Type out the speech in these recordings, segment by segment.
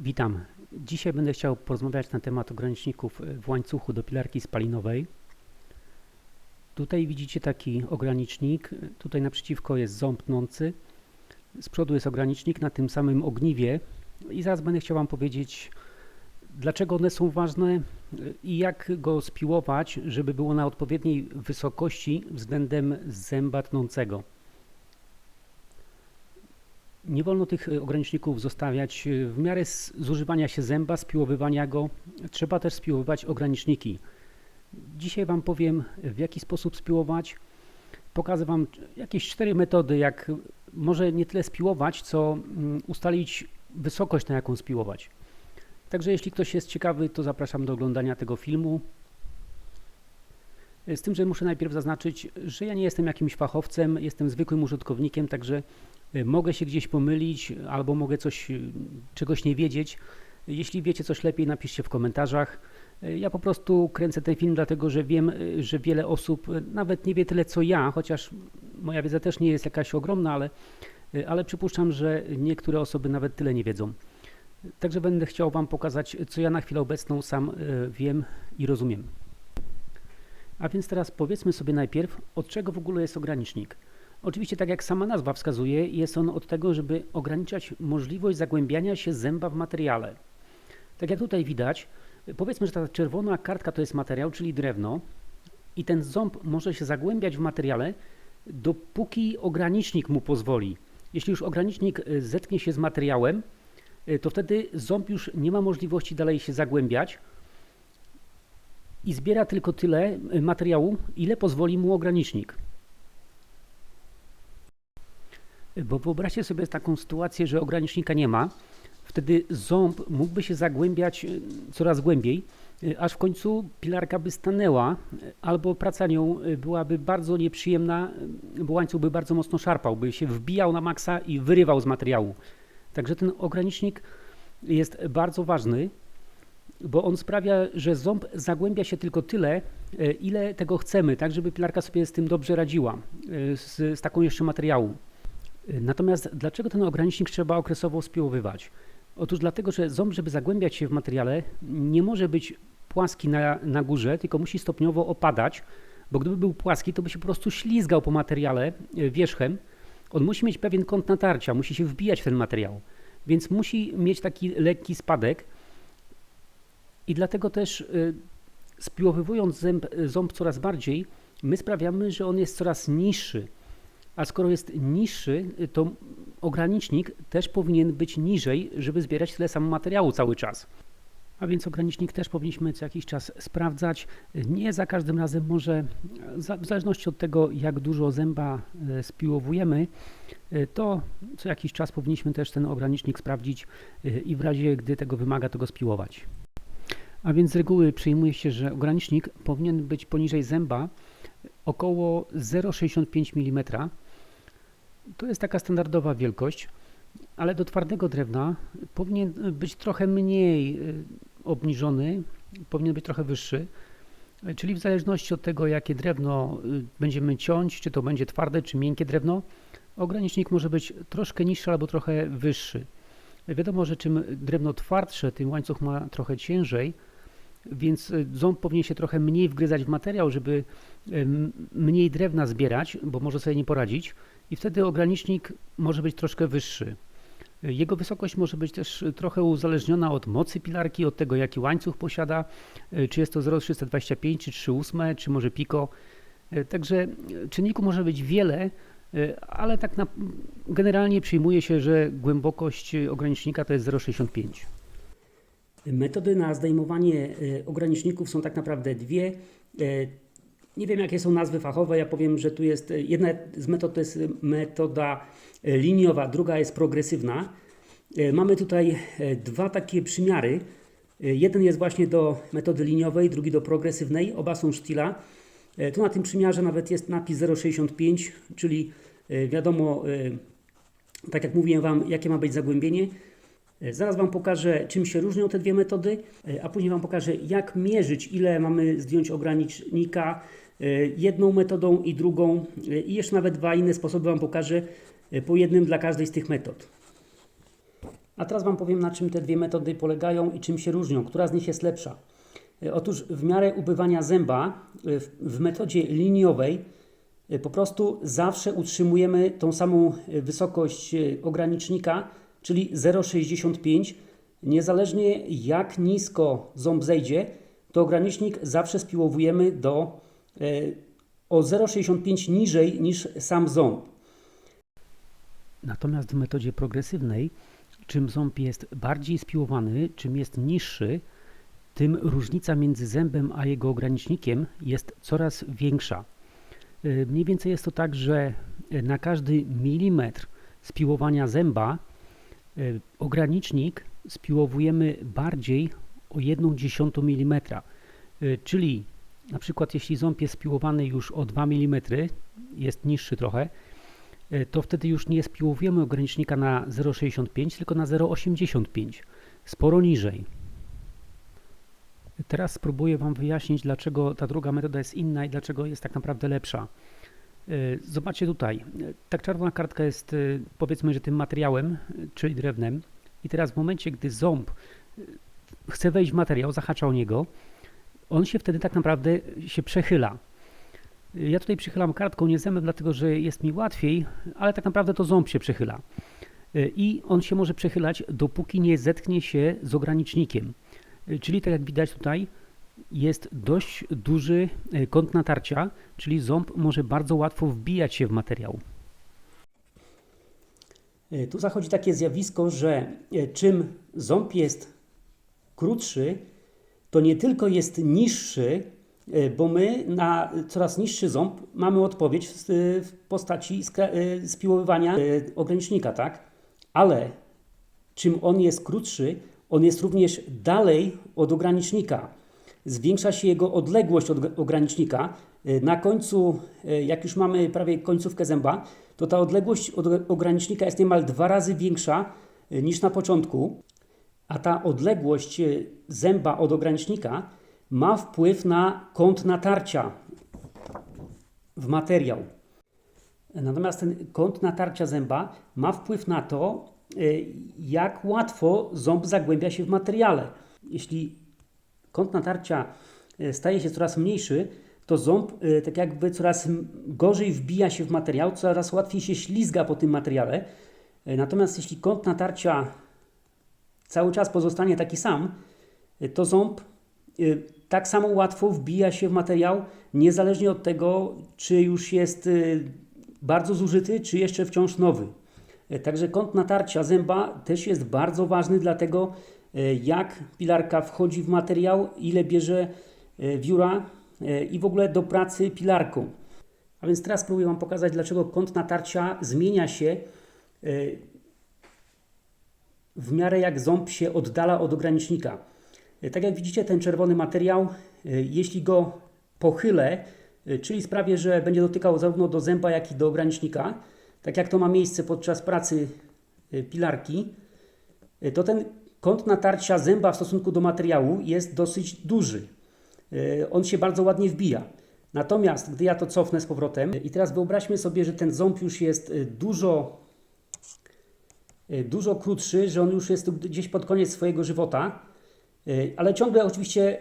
Witam. Dzisiaj będę chciał porozmawiać na temat ograniczników w łańcuchu do pilarki spalinowej. Tutaj widzicie taki ogranicznik. Tutaj naprzeciwko jest ząb tnący. Z przodu jest ogranicznik na tym samym ogniwie. I zaraz będę chciał Wam powiedzieć, dlaczego one są ważne i jak go spiłować, żeby było na odpowiedniej wysokości względem zęba tnącego. Nie wolno tych e, ograniczników zostawiać e, w miarę zużywania się zęba, spiłowywania go. Trzeba też spiłowywać ograniczniki. Dzisiaj Wam powiem, w jaki sposób spiłować. Pokażę Wam jakieś cztery metody, jak może nie tyle spiłować, co mm, ustalić wysokość, na jaką spiłować. Także jeśli ktoś jest ciekawy, to zapraszam do oglądania tego filmu. E, Z tym, że muszę najpierw zaznaczyć, że ja nie jestem jakimś fachowcem, jestem zwykłym użytkownikiem, także Mogę się gdzieś pomylić, albo mogę coś, y, czegoś nie wiedzieć. Jeśli wiecie coś lepiej, napiszcie w komentarzach. Y, Ja po prostu kręcę ten film, dlatego że wiem, y, że wiele osób y, nawet nie wie tyle co ja, chociaż moja wiedza też nie jest jakaś ogromna, ale, y, ale przypuszczam, że niektóre osoby nawet tyle nie wiedzą. Także będę chciał Wam pokazać, co ja na chwilę obecną sam y, wiem i rozumiem. A więc teraz powiedzmy sobie najpierw, od czego w ogóle jest ogranicznik. Oczywiście, tak jak sama nazwa wskazuje, jest on od tego, żeby ograniczać możliwość zagłębiania się zęba w materiale. Tak jak tutaj widać, powiedzmy, że ta czerwona kartka to jest materiał, czyli drewno, i ten ząb może się zagłębiać w materiale, dopóki ogranicznik mu pozwoli. Jeśli już ogranicznik y, zetknie się z materiałem, y, to wtedy ząb już nie ma możliwości dalej się zagłębiać i zbiera tylko tyle y, materiału, ile pozwoli mu ogranicznik. Bo wyobraźcie sobie taką sytuację, że ogranicznika nie ma, wtedy ząb mógłby się zagłębiać y, coraz głębiej, y, aż w końcu pilarka by stanęła, y, albo praca nią byłaby bardzo nieprzyjemna, bo łańcuch by bardzo mocno szarpał, by się wbijał na maksa i wyrywał z materiału. Także ten ogranicznik jest bardzo ważny, bo on sprawia, że ząb zagłębia się tylko tyle, ile tego chcemy, tak żeby pilarka sobie z tym dobrze radziła, z, z taką jeszcze materiału. Natomiast dlaczego ten ogranicznik trzeba okresowo spiłowywać? Otóż dlatego, że ząb, żeby zagłębiać się w materiale, nie może być płaski na, na górze, tylko musi stopniowo opadać, bo gdyby był płaski, to by się po prostu ślizgał po materiale e, wierzchem. On musi mieć pewien kąt natarcia, musi się wbijać w ten materiał, więc musi mieć taki lekki spadek i dlatego też y, spiłowywując ząb, ząb coraz bardziej, my sprawiamy, że on jest coraz niższy. A skoro jest niższy, to ogranicznik też powinien być niżej, żeby zbierać tyle samo materiału cały czas. A więc ogranicznik też powinniśmy co jakiś czas sprawdzać. Nie za każdym razem może, w zależności od tego, jak dużo zęba e, spiłowujemy, e, to co jakiś czas powinniśmy też ten ogranicznik sprawdzić e, i w razie, gdy tego wymaga, to go spiłować. A więc z reguły przyjmuje się, że ogranicznik powinien być poniżej zęba około 0,65 mm. To jest taka standardowa wielkość, ale do twardego drewna powinien być trochę mniej y, obniżony, powinien być trochę wyższy. Czyli w zależności od tego, jakie drewno y, będziemy ciąć, czy to będzie twarde, czy miękkie drewno, ogranicznik może być troszkę niższy albo trochę wyższy. Wiadomo, że czym drewno twardsze, tym łańcuch ma trochę ciężej, więc y, ząb powinien się trochę mniej wgryzać w materiał, żeby mniej drewna zbierać, bo może sobie nie poradzić i wtedy ogranicznik może być troszkę wyższy. Jego wysokość może być też trochę uzależniona od mocy pilarki, od tego jaki łańcuch posiada, y, czy jest to 0,325, czy 3,8, czy może pico. Y, Także y, czynników może być wiele, ale tak na, generalnie przyjmuje się, że głębokość ogranicznika to jest 0,65. Metody na zdejmowanie e, ograniczników są tak naprawdę dwie. E, Nie wiem, jakie są nazwy fachowe. Ja powiem, że tu jest e, jedna z metod to jest metoda e, liniowa, druga jest progresywna. E, Mamy tutaj e, dwa takie przymiary. E, Jeden jest właśnie do metody liniowej, drugi do progresywnej. Oba są sztila. E, Tu na tym przymiarze nawet jest napis 0,65, czyli e, wiadomo, e, tak jak mówiłem Wam, jakie ma być zagłębienie. E, Zaraz Wam pokażę, czym się różnią te dwie metody, e, a później Wam pokażę, jak mierzyć, ile mamy zdjąć ogranicznika e, jedną metodą i drugą. E, I jeszcze nawet dwa inne sposoby Wam pokażę, e, po jednym dla każdej z tych metod. A teraz Wam powiem, na czym te dwie metody polegają i czym się różnią, która z nich jest lepsza. E, Otóż w miarę ubywania zęba e, w, metodzie liniowej e, po prostu zawsze utrzymujemy tą samą e, wysokość e, ogranicznika, czyli 0,65. Niezależnie jak nisko ząb zejdzie, to ogranicznik zawsze spiłowujemy do e, o 0,65 niżej niż sam ząb. Natomiast w metodzie progresywnej, czym ząb jest bardziej spiłowany, czym jest niższy, tym różnica między zębem a jego ogranicznikiem jest coraz większa. Y, Mniej więcej jest to tak, że y, na każdy milimetr spiłowania zęba ogranicznik spiłowujemy bardziej o 1,1 mm. Czyli na przykład jeśli ząb jest spiłowany już o 2 mm, jest niższy trochę, y, to wtedy już nie spiłowujemy ogranicznika na 0,65, tylko na 0,85, sporo niżej. Teraz spróbuję Wam wyjaśnić, dlaczego ta druga metoda jest inna i dlaczego jest tak naprawdę lepsza. Y, Zobaczcie tutaj, y, tak czerwona kartka jest powiedzmy, że tym materiałem, czyli drewnem i teraz w momencie, gdy ząb chce wejść w materiał, zahacza o niego, on się wtedy tak naprawdę się przechyla. Ja tutaj przychylam kartką, nie zębem, dlatego że jest mi łatwiej, ale tak naprawdę to ząb się przechyla. I on się może przechylać, dopóki nie zetknie się z ogranicznikiem. Czyli tak jak widać tutaj, jest dość duży y, kąt natarcia, czyli ząb może bardzo łatwo wbijać się w materiał. Y, Tu zachodzi takie zjawisko, że y, czym ząb jest krótszy, to nie tylko jest niższy, y, bo my na coraz niższy ząb mamy odpowiedź w, postaci y, spiłowywania y, ogranicznika, tak? Ale czym on jest krótszy, on jest również dalej od ogranicznika. Zwiększa się jego odległość od ogranicznika. Na końcu, jak już mamy prawie końcówkę zęba, to ta odległość od ogranicznika jest niemal dwa razy większa niż na początku, a ta odległość y, zęba od ogranicznika ma wpływ na kąt natarcia w materiał. Natomiast ten kąt natarcia zęba ma wpływ na to, y, jak łatwo ząb zagłębia się w materiale. Jeśli kąt natarcia y, staje się coraz mniejszy, to ząb tak jakby coraz gorzej wbija się w materiał, coraz łatwiej się ślizga po tym materiale. Natomiast jeśli kąt natarcia cały czas pozostanie taki sam, y, to ząb y, tak samo łatwo wbija się w materiał, niezależnie od tego, czy już jest y, bardzo zużyty, czy jeszcze wciąż nowy. Także kąt natarcia zęba też jest bardzo ważny dla tego, y, jak pilarka wchodzi w materiał, ile bierze wióra i w ogóle do pracy pilarką. A więc teraz spróbuję Wam pokazać, dlaczego kąt natarcia zmienia się w miarę jak ząb się oddala od ogranicznika. Y, Tak jak widzicie, ten czerwony materiał, y, jeśli go pochylę, y, czyli sprawię, że będzie dotykał zarówno do zęba, jak i do ogranicznika, tak jak to ma miejsce podczas pracy pilarki, to ten kąt natarcia zęba w stosunku do materiału jest dosyć duży. On się bardzo ładnie wbija. Natomiast gdy ja to cofnę z powrotem i teraz wyobraźmy sobie, że ten ząb już jest dużo dużo krótszy, że on już jest gdzieś pod koniec swojego żywota, y, ale ciągle oczywiście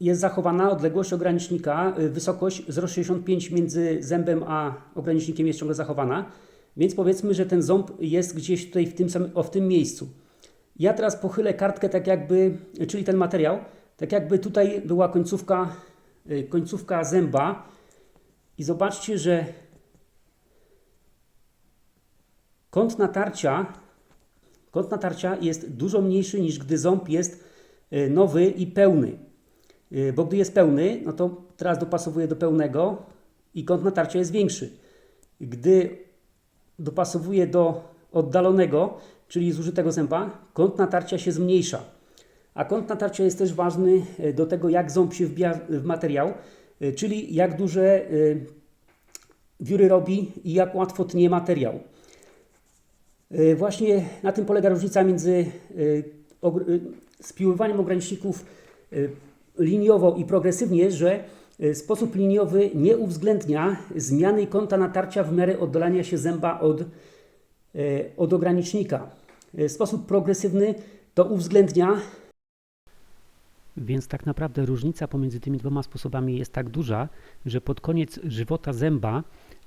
jest zachowana odległość ogranicznika, y, wysokość 0,65 między zębem a ogranicznikiem jest ciągle zachowana, więc powiedzmy, że ten ząb jest gdzieś tutaj w tym, samym, o, w tym miejscu. Ja teraz pochylę kartkę tak jakby, czyli ten materiał, tak jakby tutaj była końcówka, końcówka zęba. I zobaczcie, że kąt natarcia Kąt natarcia jest dużo mniejszy niż gdy ząb jest y, nowy i pełny. Y, Bo gdy jest pełny, no to teraz dopasowuję do pełnego i kąt natarcia jest większy. Gdy dopasowuję do oddalonego, czyli zużytego zęba, kąt natarcia się zmniejsza. A kąt natarcia jest też ważny y, do tego, jak ząb się wbija w materiał, czyli jak duże wióry robi i jak łatwo tnie materiał. Y, Właśnie na tym polega różnica między y, y, spiływaniem ograniczników liniowo i progresywnie, że sposób liniowy nie uwzględnia zmiany kąta natarcia w miarę oddalania się zęba od, od ogranicznika. sposób progresywny to uwzględnia Więc tak naprawdę różnica pomiędzy tymi dwoma sposobami jest tak duża, że pod koniec żywota zęba,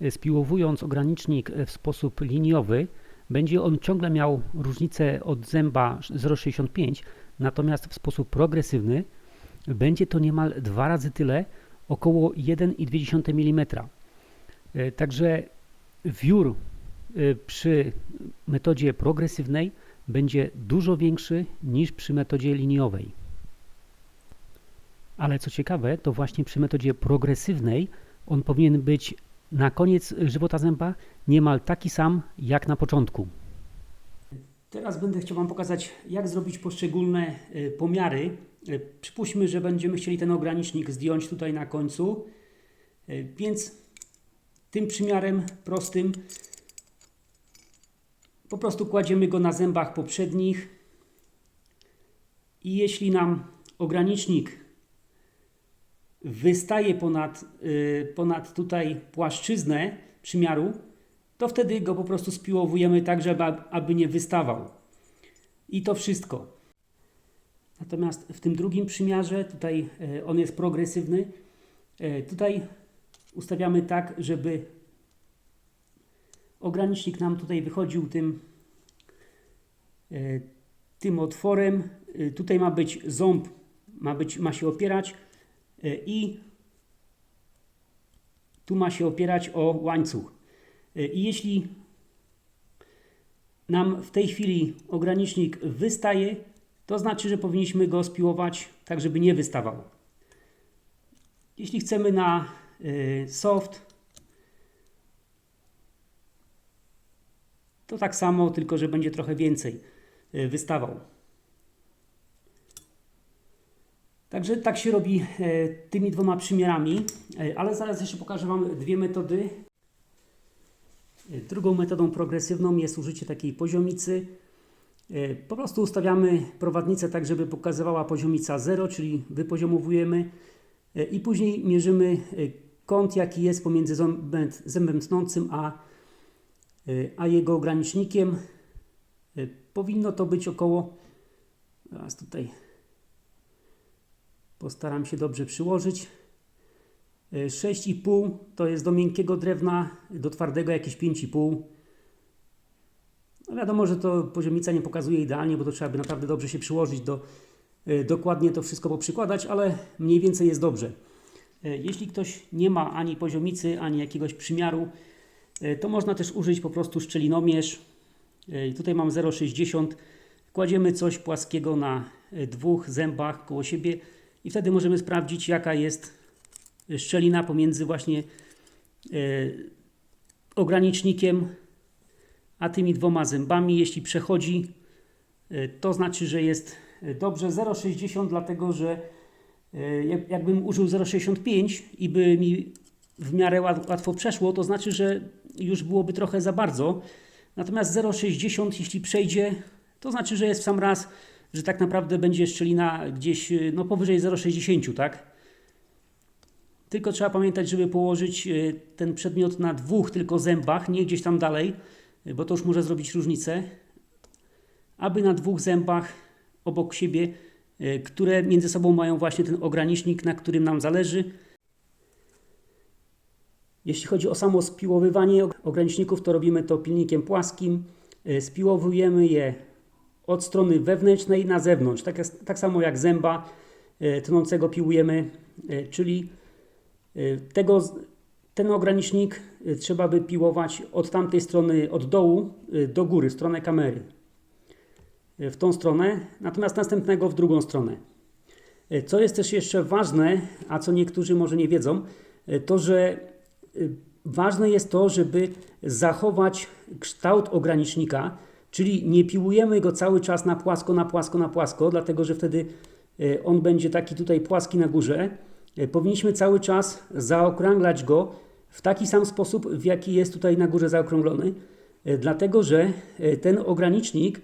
spiłowując ogranicznik w sposób liniowy, będzie on ciągle miał różnicę od zęba 0,65, natomiast w sposób progresywny będzie to niemal dwa razy tyle, około 1,2 mm. E, Także wiór e, przy metodzie progresywnej będzie dużo większy niż przy metodzie liniowej. Ale co ciekawe, to właśnie przy metodzie progresywnej on powinien być na koniec żywota zęba niemal taki sam jak na początku. Teraz będę chciał Wam pokazać, jak zrobić poszczególne e, pomiary. E, Przypuśćmy, że będziemy chcieli ten ogranicznik zdjąć tutaj na końcu, E, więc tym przymiarem prostym po prostu kładziemy go na zębach poprzednich i jeśli nam ogranicznik wystaje ponad, y, ponad tutaj płaszczyznę przymiaru, to wtedy go po prostu spiłowujemy tak, żeby aby nie wystawał. I to wszystko. Natomiast w tym drugim przymiarze, tutaj e, on jest progresywny, e, tutaj ustawiamy tak, żeby ogranicznik nam tutaj wychodził tym, tym otworem. Tutaj ma być ząb, ma, być, ma się opierać i tu ma się opierać o łańcuch. E, I jeśli nam w tej chwili ogranicznik wystaje, to znaczy, że powinniśmy go spiłować tak, żeby nie wystawał. Jeśli chcemy na y, soft, to tak samo, tylko że będzie trochę więcej wystawał. Także tak się robi y, tymi dwoma przymiarami, y, ale zaraz jeszcze pokażę Wam dwie metody. Y, Drugą metodą progresywną jest użycie takiej poziomicy. Po prostu ustawiamy prowadnicę tak, żeby pokazywała poziomica 0, czyli wypoziomowujemy i później mierzymy kąt, jaki jest pomiędzy zębem, tnącym a, a jego ogranicznikiem. Y, Powinno to być około, teraz tutaj postaram się dobrze przyłożyć, Y, 6,5 to jest do miękkiego drewna, do twardego jakieś 5,5. No wiadomo, że to poziomica nie pokazuje idealnie, bo to trzeba by naprawdę dobrze się przyłożyć do y, dokładnie to wszystko poprzykładać, ale mniej więcej jest dobrze. Y, Jeśli ktoś nie ma ani poziomicy, ani jakiegoś przymiaru, to można też użyć po prostu szczelinomierz. Tutaj mam 0,60. Kładziemy coś płaskiego na dwóch zębach koło siebie i wtedy możemy sprawdzić, jaka jest szczelina pomiędzy właśnie y, ogranicznikiem a tymi dwoma zębami, jeśli przechodzi, y, to znaczy, że jest y, dobrze 0,60, dlatego że jak- jakbym użył 0,65 i by mi w miarę łat- łatwo przeszło, to znaczy, że już byłoby trochę za bardzo. Natomiast 0,60 jeśli przejdzie, to znaczy, że jest w sam raz, że tak naprawdę będzie szczelina gdzieś y, no, powyżej 0,60, tak? Tylko trzeba pamiętać, żeby położyć y, ten przedmiot na dwóch tylko zębach, nie gdzieś tam dalej, y, bo to już może zrobić różnicę. Aby na dwóch zębach obok siebie, które między sobą mają właśnie ten ogranicznik, na którym nam zależy. Jeśli chodzi o samo spiłowywanie og- ograniczników, to robimy to pilnikiem płaskim. Spiłowujemy je od strony wewnętrznej na zewnątrz, tak, tak samo jak zęba y, tnącego piłujemy, y, czyli y, tego, ten ogranicznik trzeba by piłować od tamtej strony, od dołu do góry, stronę kamery. W tą stronę, natomiast następnego w drugą stronę. Co jest też jeszcze ważne, a co niektórzy może nie wiedzą, to że ważne jest to, żeby zachować kształt ogranicznika, czyli nie piłujemy go cały czas na płasko, na płasko, na płasko, dlatego że wtedy y, on będzie taki tutaj płaski na górze. Y, Powinniśmy cały czas zaokrąglać go w taki sam sposób, w jaki jest tutaj na górze zaokrąglony, y, dlatego że ten ogranicznik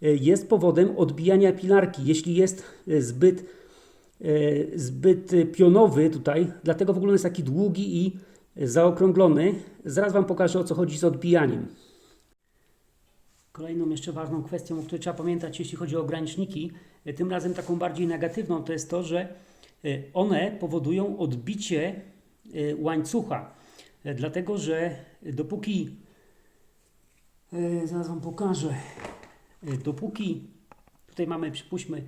jest powodem odbijania pilarki. Jeśli jest zbyt, zbyt pionowy tutaj, dlatego w ogóle jest taki długi i zaokrąglony. Zaraz Wam pokażę o co chodzi z odbijaniem. Kolejną jeszcze ważną kwestią, o której trzeba pamiętać, jeśli chodzi o ograniczniki, e, tym razem taką bardziej negatywną, to jest to, że e, one powodują odbicie e, łańcucha. Dlatego, że dopóki, zaraz Wam pokażę, dopóki tutaj mamy, przypuśćmy,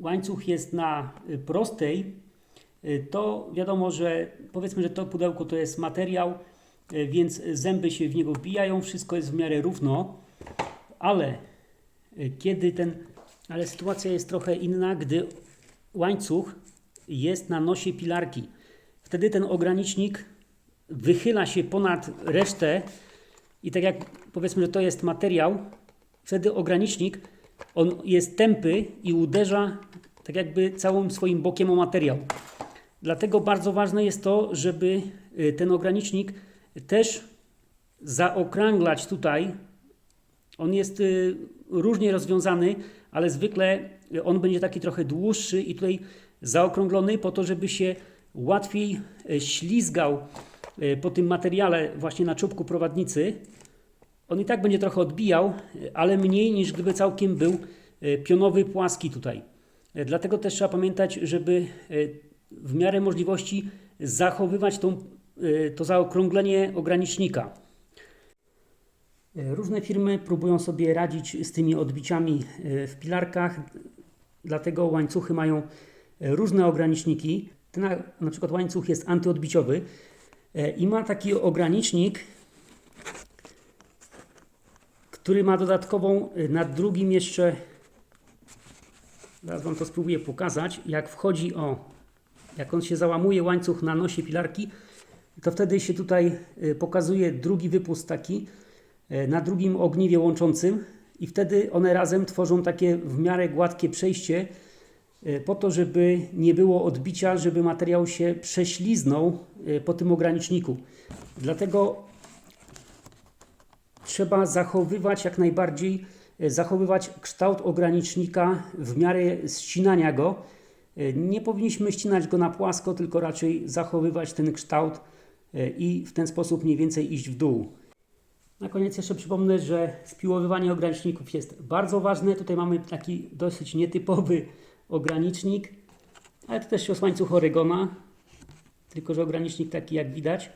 łańcuch jest na prostej, to wiadomo, że powiedzmy, że to pudełko to jest materiał, więc zęby się w niego wbijają, wszystko jest w miarę równo, ale e, kiedy ten, ale sytuacja jest trochę inna, gdy łańcuch jest na nosie pilarki. Wtedy ten ogranicznik wychyla się ponad resztę i tak jak powiedzmy, że to jest materiał, wtedy ogranicznik on jest tępy i uderza tak jakby całym swoim bokiem o materiał. Dlatego bardzo ważne jest to, żeby y, ten ogranicznik też zaokrąglać tutaj. On jest y, różnie rozwiązany, ale zwykle on będzie taki trochę dłuższy i tutaj zaokrąglony po to, żeby się łatwiej y, ślizgał y, po tym materiale właśnie na czubku prowadnicy. On i tak będzie trochę odbijał, y, ale mniej niż gdyby całkiem był pionowy, płaski tutaj. Dlatego też trzeba pamiętać, żeby w miarę możliwości zachowywać tą, to zaokrąglenie ogranicznika. Y, Różne firmy próbują sobie radzić z tymi odbiciami y, w pilarkach, dlatego łańcuchy mają y, różne ograniczniki. Ten na, przykład łańcuch jest antyodbiciowy y, i ma taki ogranicznik, który ma dodatkową y, nad drugim jeszcze, zaraz Wam to spróbuję pokazać, jak wchodzi o, jak on się załamuje łańcuch na nosie pilarki, to wtedy się tutaj y, pokazuje drugi wypust taki y, na drugim ogniwie łączącym i wtedy one razem tworzą takie w miarę gładkie przejście y, po to, żeby nie było odbicia, żeby materiał się prześliznął po tym ograniczniku. Dlatego trzeba zachowywać jak najbardziej, zachowywać kształt ogranicznika w miarę ścinania go. Nie powinniśmy ścinać go na płasko, tylko raczej zachowywać ten kształt i w ten sposób mniej więcej iść w dół. Na koniec jeszcze przypomnę, że spiłowywanie ograniczników jest bardzo ważne. Tutaj mamy taki dosyć nietypowy ogranicznik, ale to też jest łańcuch Oregona, tylko że ogranicznik taki jak widać.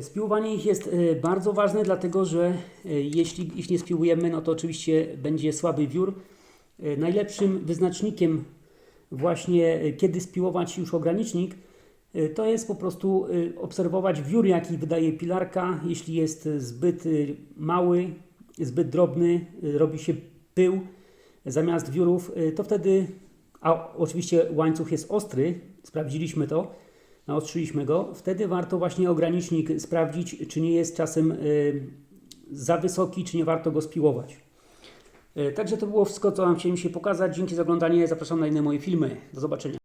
Spiłowanie ich jest e, bardzo ważne, dlatego że e, jeśli ich nie spiłujemy, no to oczywiście będzie słaby wiór. E, Najlepszym wyznacznikiem właśnie e, kiedy spiłować już ogranicznik, e, to jest po prostu e, obserwować wiór, jaki wydaje pilarka. Jeśli jest e, zbyt mały, zbyt drobny, robi się pył zamiast wiórów, to wtedy, a oczywiście łańcuch jest ostry, sprawdziliśmy to, naostrzyliśmy go, wtedy warto właśnie ogranicznik sprawdzić, czy nie jest czasem y, za wysoki, czy nie warto go spiłować. Y, Także to było wszystko, co chciałem się pokazać. Dzięki za oglądanie. Zapraszam na inne moje filmy. Do zobaczenia.